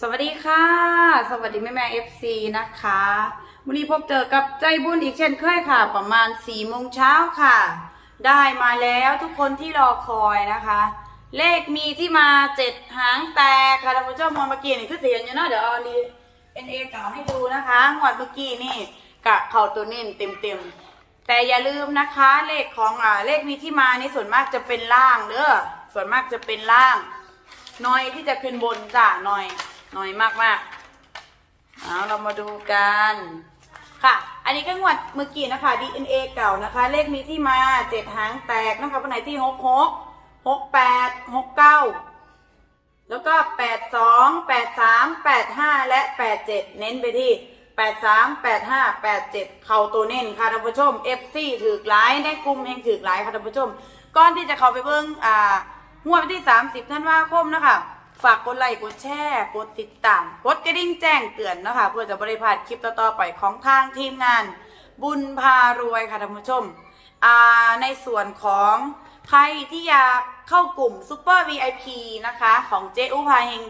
สวัสดีค่ะ สวัสดีแม่แม่เอฟซีนะคะวันนี้พบเจอกับใจบุญอีกเช่นเคยค่ะ ประมาณ4ี่โมงเช้าค่ะ ได้มาแล้วทุกคนที่รอคอยนะคะ เลขมีที่มาเจ็ดหางแตกค่ะท่านผู้ชมมองเมื่อกี้นี่คือเสียงอยู่เนาะเดี๋ยวเอาดีเอ็นเอเก่าให้ดูนะคะงวดเมื่อกี้นี่กะเข่าตัวเน้นเต็มเต็มๆแต่อย่าลืมนะคะ เลขของอ่าเลขมีที่มานี่ส่วนมากจะเป็นล่างเด้อส่วนมากจะเป็นล่างน้อยที่จะขึ้นบนจ้ะน้อย น้อยมากมากๆเอาเรามาดูกันค่ะ อันนี้ก็งวดเมื่อกี้นะคะ DNA เก่านะคะ เลขมีที่มาเจ็ดหางแตกนะคะวันไหนที่หกหกหกแปดหกเก้าแล้วก็แปดสองแปดสามแปดห้าและแปดเจ็ดเน้นไปที่แปดสามแปดห้าแปดเจ็ดเข่าตัวเน้นค่ะท่านผู้ชม FC ถือกหลายในกลุ่มแห่งถือกหลายค่ะท่านผู้ชม ก่อนที่จะเข้าไปเบิ้งอ่างวดวันที่30ธันว่าคมนะคะ ฝากกดไลค์กดแชร์กดติดตามกดกระดิ่งแจ้งเตือนนะคะเพื่อจะบริพลาดคลิปต่อๆไปของทางทีมงาน บุญพารวยค่ะท่านผู้ชมในส่วนของใครที่อยากเข้ากลุ่มซูเปอร์ VIP นะคะ ของเจ๊อุพาเฮง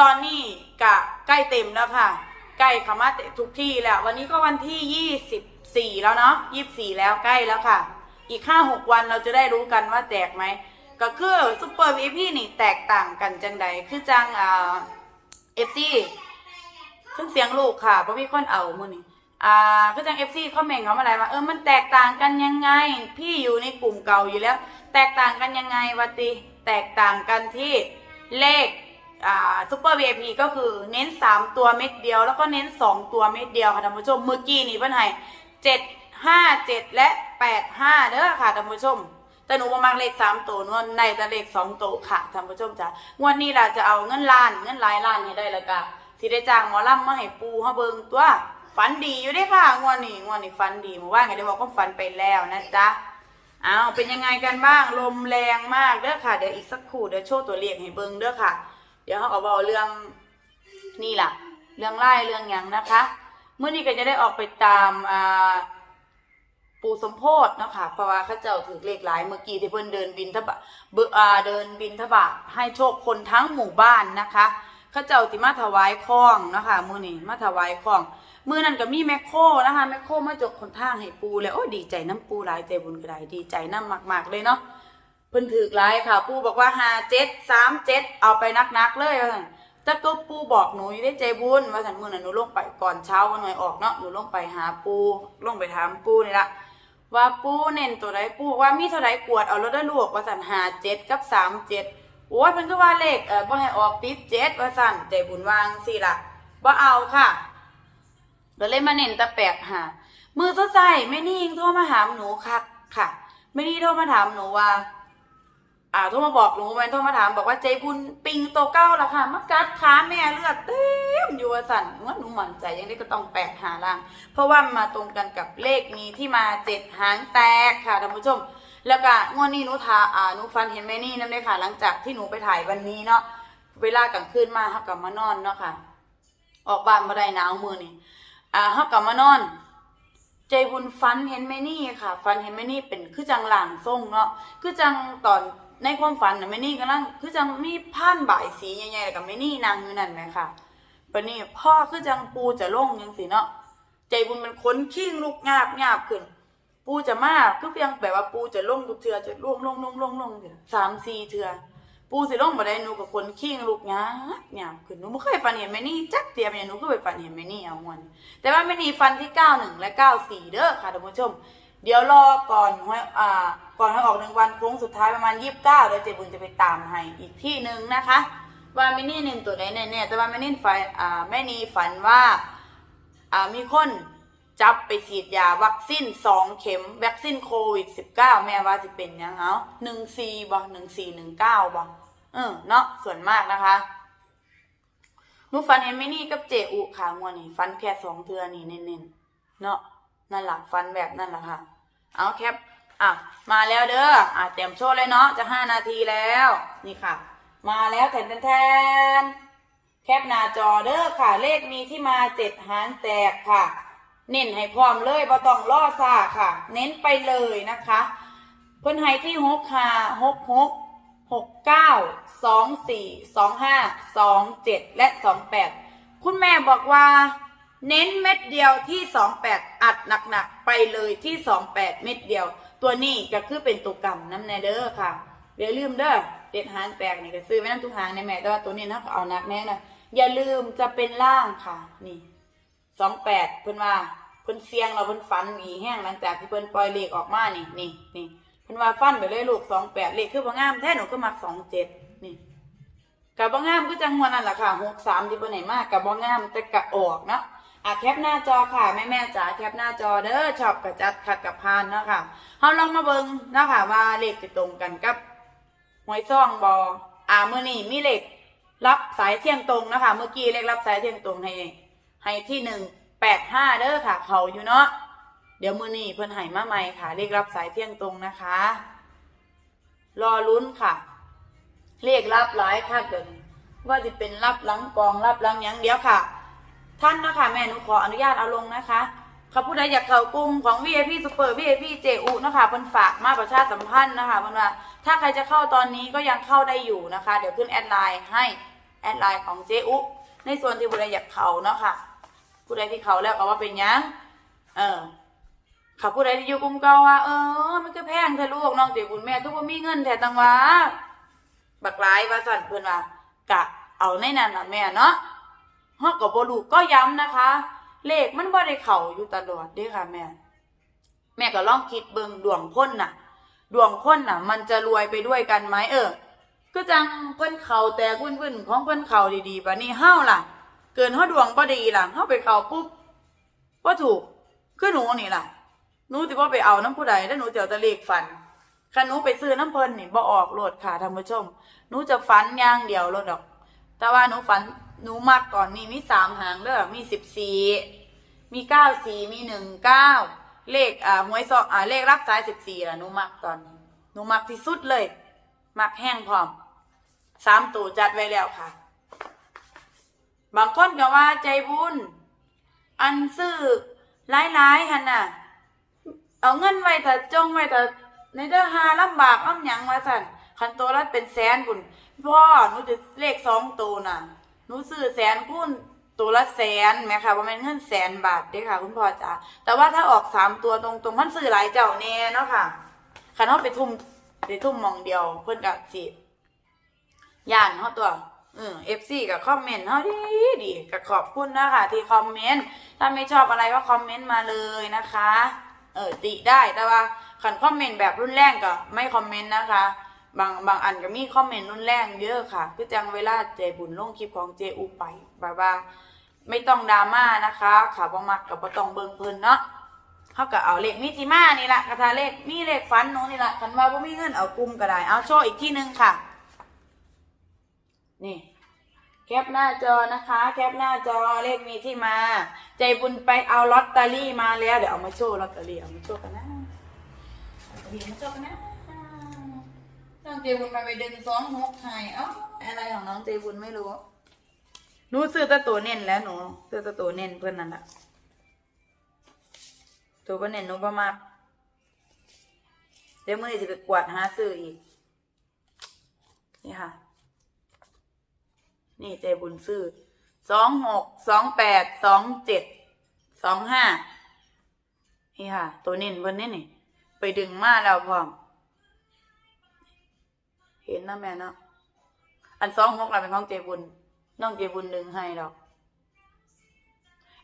ตอนนี้กะใกล้เต็มแล้วค่ะ ใกล้ขามาทุกที่แล้ว วันนี้ก็วันที่ 24 แล้วเนาะ24 แล้วใกล้แล้วค่ะ อีก 5-6 วันเราจะได้รู้กันว่าแตกไหม ก็คือซูเปอร์ VIP นี่แตกต่างกันจังใดคือจังอ่าเอฟซีซึ่งเสียงลูกค่ะเพราะมีคนเอามือนี่อ่าคือจังเอฟซีคอมเมนต์เขามาอะไรว่าเออมันแตกต่างกันยังไง พี่อยู่ในกลุ่มเก่าอยู่แล้ว แตกต่างกันยังไงวะติแตกต่างกันที่เลขอ่าซูเปอร์ VIP ก็คือเน้น 3 ตัวเม็ดเดียว แล้วก็เน้น 2 ตัวเม็ดเดียวค่ะท่านผู้ชมเมื่อกี้นี่เพิ่นให้เจ็ดห้าเจ็ดและแปดห้าเด้อค่ะท่านผู้ชม แต่หนูบ่มักเลขสามตัวนวลในแต่เลขสองตัวค่ะท่านผู้ชมจ้ะงวดนี้ล่ะจะเอาเงินล้านเงินหลายล้านให้ได้แล้วก็สิได้จ้างหมอลำมาให้ปูเฮาเบิ่งตัวฝันดีอยู่เด้ค่ะงวดนี้งวดนี้ฝันดีเมื่อวานก็ได้บอกว่าฝันไปแล้วนะจ๊ะเอาเป็นยังไงกันบ้างลมแรงมากเด้อค่ะ เดี๋ยวอีกสักครู่เดี๋ยวโชว์ตัวเลขให้เบิ่งเด้อค่ะ เดี๋ยวเฮาก็เว้าเรื่องนี่ล่ะ เรื่องไล่เรื่องยังนะคะเมื่อนี้ก็จะได้ออกไปตามอ่า ปูสมโพธเนาะค่ะเพราะว่าข้าเจ้าถือเลขหลายเมื่อกี้ที่เพิ่นเดินบินทบาทเบอ่าเดินบินทบาทให้โชคคนทั้งหมู่บ้านนะคะข้าเจ้าติมาถวายของนะคะมือนี้มาถวายของมือนั้นก็มีแมคโครนะคะแมคโครมาจกคนทางให้ปูแล้วโอ้ดีใจน้ำปูหลายใจบุญก็ได้ดีใจน้ำมากๆเลยเนาะเพิ่นถือหลายค่ะ ปูบอกว่าห้าเจ็ดสามเจ็ดเอาไปนักๆเลยว่าันแต่ก็ปูบอกหนูอยู่ได้ใจบุญว่าซั่นมือนั้นหนูลงไปก่อนเช้าวันหน่อยออกเนาะหนูลงไปหาปูลงไปถามปูนี่ละ ว่าปูเน้นตัวใดปูว่ามีเท่าใดกวดเอารถได้ลวกว่าสันหาเจ็ดกับสามเจ็ดโอ้ยมันก็ว่าเลขเออบ่ให้ออกติดเจ็ดว่าสันใจบุญวางสิล่ะบ่เอาค่ะเราเลยมาเน้นตะแปดหามือสดใสไม่นี่ยิงโทรมาถามหนูค่ะค่ะ ไม่นี่โทรมาถามหนูว่า อ่าโทรมาบอกหนูมันโทรมาถามบอกว่าใจบุญปิงโตเก้าล้วค่ะมากัดขาแม่เลือดเต็มอยู่ว่าสั่นว่าหนูหมั่นใจยังได้ก็ต้องแปดหาล่าง เพราะว่ามาตรงกันกับเลขนี้ที่มาเจ็ดหางแตกค่ะท่านผู้ชม แล้วก็งวดนี้หนูทาอ่าหนูฟันเห็นไหมนี่นั่นเลยค่ะ หลังจากที่หนูไปถ่ายวันนี้เนาะเวลากลางคืนมาเขากลับมานอนเนาะค่ะ ออกบ้านมาได้หนาวมือนี่อ่าเขากลับมานอนใจบุญฟันเห็นไหมนี่ค่ะ ฟันเห็นไหมนี่เป็นคือจังหลางทรงเนาะคือจังตอน ในความฝันน่ะแม่นี่กำลังคือจังมีผ้านบ่ายสีใหญ่ๆกับแม่นี่นางอยู่นั่นไหมค่ะปะนี่พ่อคือจังปูจะลงยังสิเนาะใจบุญมันค้นขิ้งลูกงาบงาบขึ้น ปูจะมากก็เพียงแบบว่าปูจะลงทุกเทือจะลงลงลงลงลงเดี๋ยวสามสี่เทือปูสิลงมาได้หนูกับคนขิ้งลูกงาบงาบขึ้นหนูไม่เคยฝันเห็นแม่นี่จักเตียมอย่างหนูก็ไปฝันเห็นแม่นี่เอาวันแต่ว่าแม่นี่ฟันที่เก้าหนึ่งและเก้าสี่เด้อค่ะท่านผู้ชม เดี๋ยวรอก่อนห้อยอ่า ก่อนให้ออกหนึ่งวันโค้งสุดท้ายประมาณยี่สิบเก้าเดี๋ยวเจบุญจะไปตามให้อีกที่หนึ่งนะคะว่าแม่นี่เน้นตัวไหนแน่ๆแต่ว่าแม่นี่ฝันอ่าแม่นี่ฝันว่าอ่ามีคนจับไปฉีดยาวัคซีนสองเข็มวัคซีนโควิดสิบเก้าแม่ว่าสิเป็นยังเอาหนึ่งสี่บ่หนึ่งสี่หนึ่งเก้าบ่เออเนาะส่วนมากนะคะนูฟันเห็นไหมนี่กับเจอุค่ะงวดนี้ฟันแค่สองเทือนี่เน้นๆเนาะนั่นแหละฟันแบบนั่นแหละค่ะ เอาแคปอะมาแล้วเด้ออะเตรียมโชว์เลยเนาะจะห้านาทีแล้วนี่ค่ะ มาแล้วแทนแทนแคปหน้าจอเด้อค่ะ เลขมีที่มาเจ็ดหางแตกค่ะ เน้นให้พร้อมเลยบ่ต้องล่อซาค่ะ เน้นไปเลยนะคะ เพิ่นให้ที่หกค่ะหกหกหกเก้าสองสี่สองห้าสองเจ็ดและสองแปดคุณแม่บอกว่า เน้นเม็ดเดียวที่สองแปดอัดหนักๆไปเลยที่สองแปดเม็ดเดียว ตัวนี้ก็คือเป็นตัวกำน้ำแนเด้อค่ะอย่าลืมเด้อเด็ดหางแตกนี่ก็ซื้อไว้น้ำทุกหางในแม่แต่ว่าตัวนี้นะเอานักแน่นะอย่าลืมจะเป็นล่างค่ะ นี่สองแปดเพิ่นว่าเพิ่นเสียงเราเพิ่นฝันหีแห้งหลังจากที่เพิ่นปล่อยเลขออกมานี่นี่นี่เพิ่นว่าฟันไปเลยลูกสองแปดเลขคือบ่งามแท้หนูก็มักสองเจ็ดนี่กับบ่งามก็จังหวะนั่นแหละค่ะหกสามที่เพิ่นไหนมากกับบ่งามแต่กะออกเนาะ อะแคปหน้าจอค่ะแม่แม่จ๋าแคปหน้าจอเด้อชอบกับจัดขัดกับพานเนาะค่ะเฮาลองมาเบิ่งเนาะค่ะว่าเลขจะตรงกันกับหวยซ่องบออ่ามื้อนี้มีเลขรับสายเที่ยงตรงนะคะ เมื่อกี้เลขรับสายเที่ยงตรงให้ให้ที่หนึ่งแปดห้าเด้อค่ะ เขาอยู่เนาะเดี๋ยวมื้อนี้เพิ่นให้มาใหม่ค่ะ เลขรับสายเที่ยงตรงนะคะ รอลุ้นค่ะเลขรับหลายค่ะเดี๋ยวนี้ว่าจะเป็นรับหลังกองรับหลังยังเดี๋ยวค่ะ ท่านนะคะแม่หนูขออนุญาตเอาลงนะคะเขาผู้ใดอยากเข้ากลุ่มของ VIP Super VIP เจอุนะคะเพิ่นฝากมาประชาสัมพันธ์นะคะเพิ่นว่าถ้าใครจะเข้าตอนนี้ก็ยังเข้าได้อยู่นะคะ เดี๋ยวขึ้นแอดไลน์ให้แอดไลน์ของเจอุในส่วนที่ผู้ใดอยากเข้าเนาะค่ะผู้ใดที่เข้าแล้วก็ว่าเป็นยังเออค่ะผู้ใดที่อยู่กลุ่มก่าว่า เออมันก็แพงเธอะลูกน้องเดี๋ยวคุณแม่ทุกคนมีเงินแต่ตังว่าบักหลายว่าสั่นเพิ่นว่ากะเอาในนั้นนะแม่เนาะ ฮอกกับบลูก็ย้ำนะคะ เลขมันบ่ได้เข่าอยู่ตลอดเด้ค่ะแม่ แม่ก็ลองคิดเบิงดวงพ้นน่ะ ดวงพ้นน่ะ มันจะรวยไปด้วยกันไหมเออก็จังเพิ่นเข่าแต่วุ่นๆของเพิ่นเข่าดีๆปะนี่เฮาล่ะ เกินเฮาดวงบ่ดีล่ะเฮาไปเข่าปุ๊บบ่าถูกคือหนูนี่ล่ะหนูสิบ่าไปเอาน้ำผู้ใดแล้วหนูจะเอาต่เลขฝันคันหนูไปซื้อน้ำเพิ่นนี่บ่ออกโหลดค่ะท่านผู้ชมหนูจะฝันย่างเดียวโลดดอก แต่ว่าหนูฝันหนูมักก่อนนี่มีสามหางเด้อมีสิบสี่มีเก้าสี่มีหนึ่งเก้าเลขอ่าหวยซองอ่าเลขรับสายสิบสี่ละหนูมักตอนนี้หนูมักที่สุดเลยมักแห้งพร้อมสามตัวจัดไว้แล้วค่ะ บางคนก็ว่าใจบุญอันซื้อหลายๆหันน่ะ เอาเงินไว้แต่จงไว้แต่ในเด้อหาลำบากอ้ำหยังไว่าสั่น คันตัวละเป็นแสนบุญพ่อหนูจะเลขสองตัวน่ะหนูซื้อแสนคูณตัวละแสนแม่ค่ะว่ามันเงินแสนบาทเด้ค่ะ คุณพ่อจ๋าแต่ว่าถ้าออกสามตัวตรงๆมันซื้อหลายเจ้าแน่เนาะค่ะคันเขาไปทุ่มไปทุ่มมองเดียวเพิ่อนก็สิย่านเขาตัวเออฟซีกับคอมเมนต์เขาดีดีก็ขอบคุณนะคะที่คอมเมนต์ถ้าไม่ชอบอะไรก็คอมเมนต์มาเลยนะคะ เออติได้แต่ว่าขันคอมเมนต์แบบรุนแรงก็ไม่คอมเมนต์นะคะ บางบางอันก็มีคอมเมนต์รุนแรงเยอะค่ะ คือจังเวลาเจบุญลงคลิปของเจอูไปแบบว่าไม่ต้องดราม่านะคะค่ะบ่มักกับบ่ต้องเบิ่งเพิ่นเนาะเขาก็เอาเลขมิจิมานี่ละกระทาเลขมีเลขฟันหนูนี่ละคันว่าบ่มีเงินเอากลุ่มก็ได้เอาโชว์อีกที่หนึ่งค่ะ นี่แคปหน้าจอนะคะ แคปหน้าจอเลขมีที่มา ใจบุญไปเอาลอตเตอรี่มาแล้ว เดี๋ยวเอามาโชว์ลอตเตอรี่เอามาโชว์กันนะเอาลอตเตอรี่มาโชว์กันนะ น้องเจบุญมาไปดึงสองหกไห้เอ้าอะไรของน้องเจบุญไม่รู้หนูซื้อตะตัวเน้นแล้วหนูซื้อตะตัวเน้นเพื่อนนั่นแหละตัวก็เน้นหนูประมากเดี๋ยวมื่อนี้จะไปกวาดหาซื้ออีก นี่ค่ะ นี่ใจบุญซื้อสองหกสองแปดสองเจ็ดสองห้านี่ค่ะ ตัวเน้นเพิ่นนี่นี่ ไปดึงมาแล้วพร้อม เห็นนะแม่เนาะอันสองหกเราเป็นของเจบุญน้องเจบุญดึงให้ดอก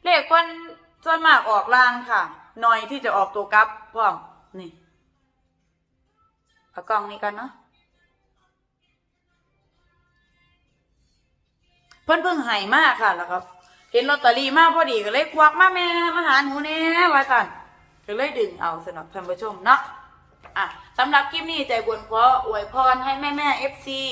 เลขเพิ่นส่วนมากออกล่างค่ะหน่อยที่จะออกตัวกลับพร้อมนี่เอากล้องนี้กันเนาะเพิ่นเพิ่งให้มากค่ะแล้วก็เห็นลอตเตอรี่มากพอดีก็เลยควักมาแม่มาหาหนูแน่ว่าสันก็เลยดึงเอาสนับท่านผู้ชมเนาะอะ สำหรับคลิปนี้ใจบุญขออวยพรให้แม่แม่เอฟซี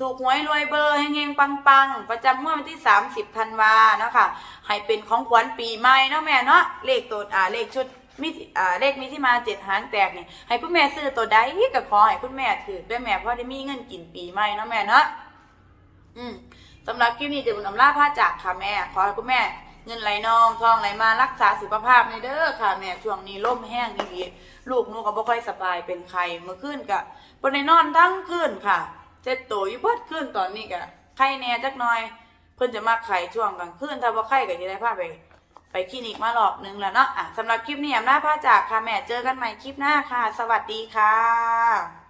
ถูกหวยรวยเบอร์เฮงๆปังประจำงวดวันที่ 30ธันวาเนาะค่ะให้เป็นของขวัญปีใหม่เนาะแม่เนาะเลขตัวอ่าเลขชุดมิอ่าเลขมีที่มาเจ็ดหางแตกเนี่ยให้คุณแม่ซื้อตัวใดก็ขอให้คุณแม่ถือด้วยแม่เพราะได้มีเงินกินปีใหม่เนาะแม่เนาะอืมสำหรับคลิปนี้จะบุญอำลาผ้าจากค่ะแม่ขอให้คุณแม่ เงินไหลนองทองไหลมารักษาสุขภาพในเด้อค่ะ แม่ช่วงนี้ล่มแห้งดีๆลูกนูก็บ่ค่อยสบายเป็นไข้เมื่อคืนกะบนในนอนทั้งคืนค่ะเจ็ดตัวอยู่เบิดขึ้นตอนนี้ก็ไข้แน่จักหน่อย เพิ่นจะมาไข้ช่วงกลางคืนถ้าบ่ไข้ก็จะได้พาไป ไปคลินิกมารอบนึงแล้วเนาะอะสำหรับคลิปนี้อำนาจพาจากค่ะแม่เจอกันใหม่คลิปหน้าค่ะ สวัสดีค่ะ